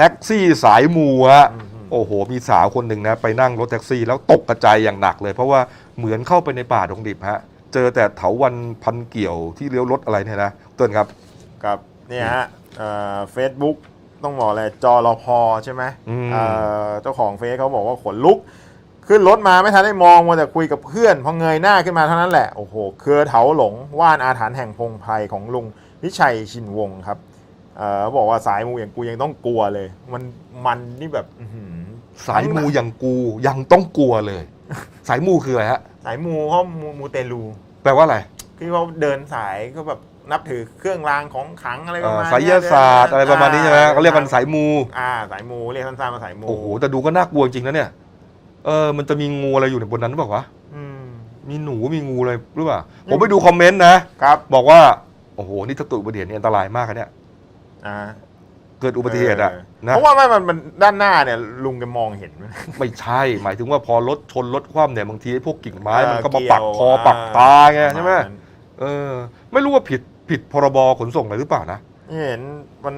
แท็กซี่สายมูฮะอืมอืมโอ้โห มีสาวคนหนึ่งนะ ไปนั่งรถแท็กซี่แล้วตกกระจายอย่างหนักเลย เพราะว่าเหมือนเข้าไปในป่าดงดิบฮะ เจอแต่เถาวันพันเกี่ยวที่เลี้ยวรถอะไรเนี่ยนะเตือนครับกับเนี่ยฮะเฟซบุ๊กต้องบอกเลยจอรอพอใช่ไหมอืมเอ่อเจ้าของเฟซเขาบอกว่าขนลุก ขึ้นรถมาไม่ทันได้มองมัวแต่คุยกับเพื่อนพอเงยหน้าขึ้นมาเท่านั้นแหละโอ้โหเครือเถาหลงว่านอาถรรพ์แห่งพงไพรของลุงวิชัยชินวงศ์ครับ เอ่อบอกว่าสายมูอย่างกูยังต้องกลัวเลย มันมันนี่แบบอื้อหือ สายมูอย่างกูยังต้องกลัวเลย สายมูคืออะไรฮะ สายมูเขามูมูเตลูแปลว่าอะไรที่เขาเดินสายก็แบบนับถือเครื่องรางของขลังอะไรประมาณไสยเนี้ศาสตร์อะไรประมาณนี้ใช่ไหมเขาเรียกกันสายมู อ่าสายมูเรียกสั้นๆมาสายมูโอ้โห แต่ดูก็น่ากลัวจริงนะเนี่ย เออ มันจะมีงูอะไรอยู่ในบนนั้นหรือเปล่าวะ อืม มีหนู มีงูอะไรหรือเปล่า ผมไปดูคอมเมนต์นะ ครับ บอกว่า โอ้โห นี่ถ้าเกิดอุบัติเหตุนี่อันตรายมากอะเนี่ย อ่าเกิดอุบัติเหตุอะเออนะเพราะว่าไม่มันมันด้านหน้าเนี่ยลุงแกมองเห็นไหมไม่ใช่ หมายถึงว่าพอรถชนรถคว่ำเนี่ยบางทีไอ้พวกกิ่งไม้เออมันก็มาเกี่ยวปักคออ่าปักตาไงใช่ไหมประาณนั้นเออ ไม่รู้ว่าผิดผิดพรบขนส่งอะไรหรือเปล่านะนี่เห็นมัน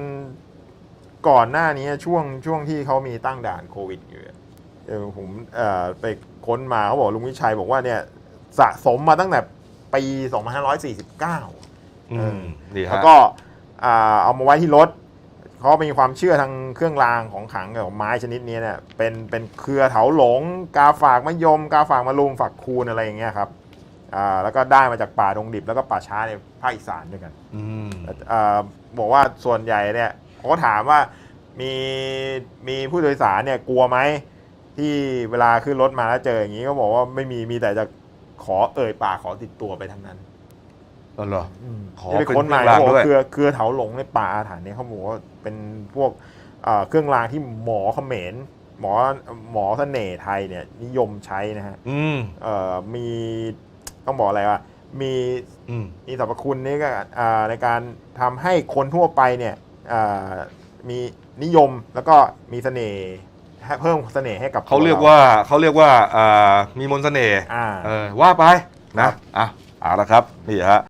ก่อนหน้านี้ช่วงช่วงที่เขามีตั้งด่านโควิดอยู่อะเออผมเอ่อไปค้นมาเขาบอกลุงวิชัยบอกว่าเนี่ยสะสมมาตั้งแต่ปี 2549 อืมนี่แล้วฮะก็อ่า เอามาไว้ที่รถเขามีความเชื่อทางเครื่องรางของขลังของไม้ชนิดนี้เนี่ยเป็นเป็นเครือเถาหลง กาฝากมะยม กาฝากมะลุมฝักคูณอะไรอย่างเงี้ยครับอ่าแล้วก็ได้มาจากป่าดงดิบแล้วก็ป่าช้าในภาคอีสานด้วยกันอืมอ่าบอกว่าส่วนใหญ่เนี่ยเขาก็ถามว่ามีมีผู้โดยสารเนี่ยกลัวไหมที่เวลาขึ้นรถมาแล้วเจออย่างนี้ก็บอกว่าไม่มีมีแต่จะขอเอ่ยปากขอติดตัวไปทั้งนั้น เออเหรอขอที่ไปเป็นค้นมาเครื่องรางเขาบอกด้วยว่าเครือเครือเถาหลงในป่าอาถรรพ์เนี่ยเขาบอกว่าเป็นพวกเอ่อเครื่องรางที่หมอเขมรหมอหมอเสน่ห์ไทยเนี่ยนิยมใช้นะฮะอืมเอ่อมีต้องบอกอะไรว่ามีอืมมีสรรพคุณนี่ก็อ่าในการทำให้คนทั่วไปเนี่ยอ่ามีนิยมแล้วก็มีเสน่ห์ให้เพิ่มเสน่ห์ให้กับเขาเรียกว่าเขาเรียกว่าอ่ามีมนต์เสน่ห์ อ่า เออว่าไปนะครับอะเอาละครับ นี่ฮะ